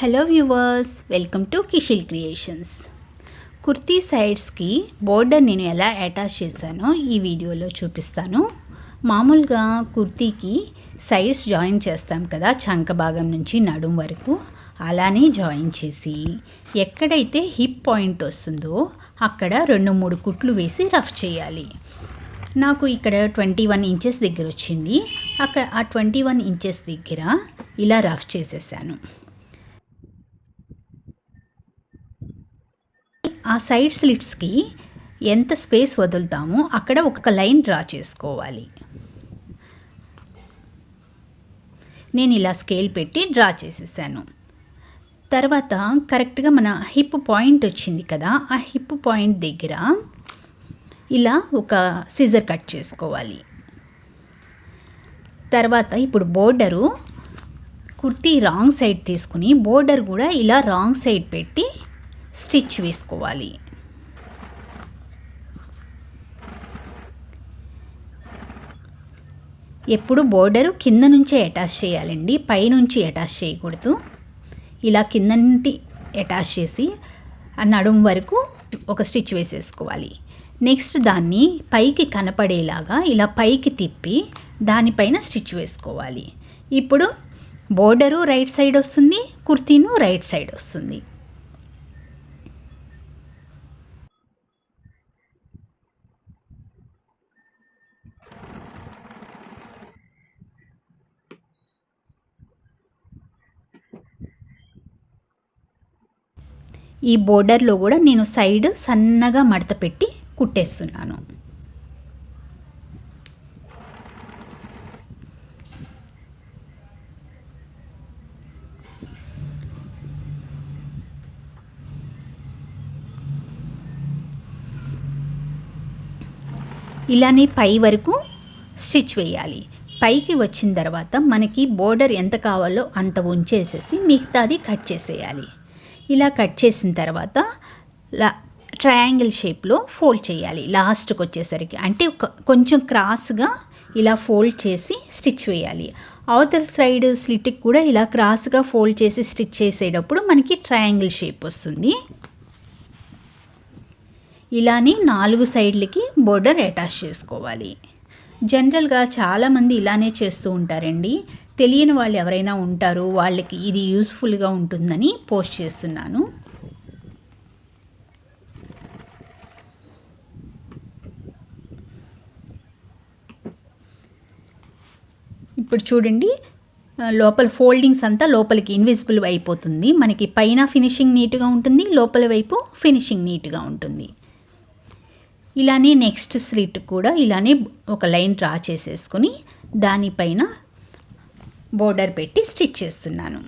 Hello viewers welcome to Kishil creations. Kurti సైడ్స్కి border నేను ఎలా అటాచ్ చేశానో ఈ వీడియోలో చూపిస్తాను. మామూలుగా కుర్తీకి సైడ్స్ జాయిన్ చేస్తాం కదా చంక భాగం నుంచి నడుం వరకు. అలానే జాయిన్ చేసి ఎక్కడైతే హిప్ పాయింట్ వస్తుందో అక్కడ రెండు మూడు కుట్లు వేసి రఫ్ చేయాలి. నాకు ఇక్కడ ట్వంటీ వన్ ఇంచెస్ దగ్గర వచ్చింది. అక్కడ ఆ ట్వంటీ వన్ ఇంచెస్ దగ్గర ఇలా రఫ్ చేసేసాను. ఆ సైడ్ స్లిట్స్కి ఎంత స్పేస్ వదులుతామో అక్కడ ఒక లైన్ డ్రా చేసుకోవాలి. నేను ఇలా స్కేల్ పెట్టి డ్రా చేసేసాను. తర్వాత కరెక్ట్గా మన హిప్ పాయింట్ వచ్చింది కదా ఆ హిప్ పాయింట్ దగ్గర ఇలా ఒక సిజర్ కట్ చేసుకోవాలి. తర్వాత ఇప్పుడు బోర్డరు కుర్తీ రాంగ్ సైడ్ తీసుకుని బోర్డర్ కూడా ఇలా రాంగ్ సైడ్ పెట్టి స్టిచ్ వేసుకోవాలి. ఎప్పుడు బోర్డరు కింద నుంచే అటాచ్ చేయాలండి పైనుంచి అటాచ్ చేయకూడదు. ఇలా కింద నుండి అటాచ్ చేసి ఆ నడుం వరకు ఒక స్టిచ్ వేసేసుకోవాలి. నెక్స్ట్ దాన్ని పైకి కనపడేలాగా ఇలా పైకి తిప్పి దానిపైన స్టిచ్ వేసుకోవాలి. ఇప్పుడు బోర్డరు రైట్ సైడ్ వస్తుంది కుర్తీను రైట్ సైడ్ వస్తుంది. ఈ బోర్డర్లో కూడా నేను సైడ్ సన్నగా మడత పెట్టి కుట్టేస్తున్నాను. ఇలానే పై వరకు స్టిచ్ వేయాలి. పైకి వచ్చిన తర్వాత మనకి బోర్డర్ ఎంత కావాలో అంత ఉంచేసేసి మిగతాది కట్ చేసేయాలి. ఇలా కట్ చేసిన తర్వాత లా ట్రయాంగిల్ షేప్లో ఫోల్డ్ చేయాలి. లాస్ట్కి వచ్చేసరికి. అంటే కొంచెం క్రాస్గా ఇలా ఫోల్డ్ చేసి స్టిచ్ వేయాలి. అవతల సైడ్ స్లిట్కి కూడా ఇలా క్రాస్గా ఫోల్డ్ చేసి స్టిచ్ చేసేటప్పుడు మనకి ట్రయాంగిల్ షేప్ వస్తుంది. ఇలానే నాలుగు సైడ్లకి బోర్డర్ అటాచ్ చేసుకోవాలి. జనరల్గా చాలామంది ఇలానే చేస్తూ ఉంటారండి. తెలియని వాళ్ళు ఎవరైనా ఉంటారు వాళ్ళకి ఇది యూస్ఫుల్గా ఉంటుందని పోస్ట్ చేస్తున్నాను. ఇప్పుడు చూడండి లోపల ఫోల్డింగ్స్ అంతా లోపలికి ఇన్విజిబుల్ అయిపోతుంది. మనకి పైన ఫినిషింగ్ నీట్గా ఉంటుంది లోపల వైపు ఫినిషింగ్ నీట్గా ఉంటుంది. ఇలానే నెక్స్ట్ స్లిట్ కూడా ఇలానే ఒక లైన్ డ్రా చేసేసుకొని దానిపైన బోర్డర్ పెట్టి స్టిచ్ చేస్తున్నాను.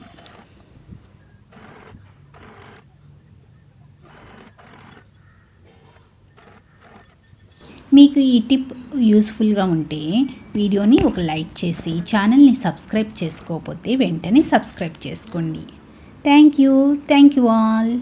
మీకు ఈ టిప్ యూస్ఫుల్గా ఉంటే వీడియోని ఒక లైక్ చేసి ఛానల్ని సబ్స్క్రైబ్ చేసుకోకపోతే వెంటనే సబ్స్క్రైబ్ చేసుకోండి. Thank you. Thank you all.